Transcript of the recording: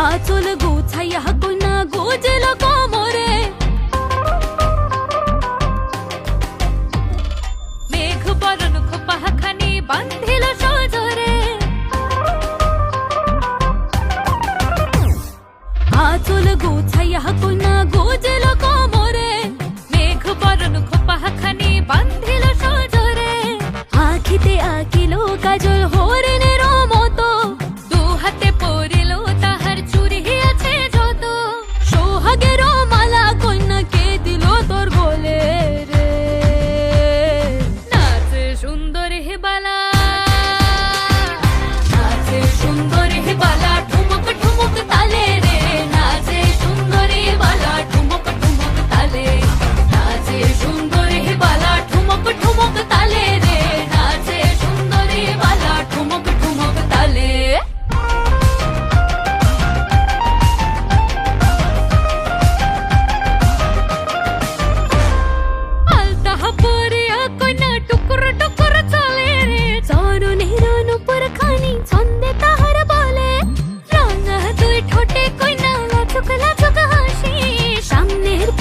আচল গোছাইয়া কন্যা গোজেল কোমরে মেঘ বরণ খোপাখানি বান্ধিল সজরে আচল গোছাইয়া কন্যা গোজেল কোমরে মেঘ বরণ খোপাখানি বান্ধিল সজরে আখিতে আঁকিল কাজল হো সুন্দর হে বালা। সুন্দর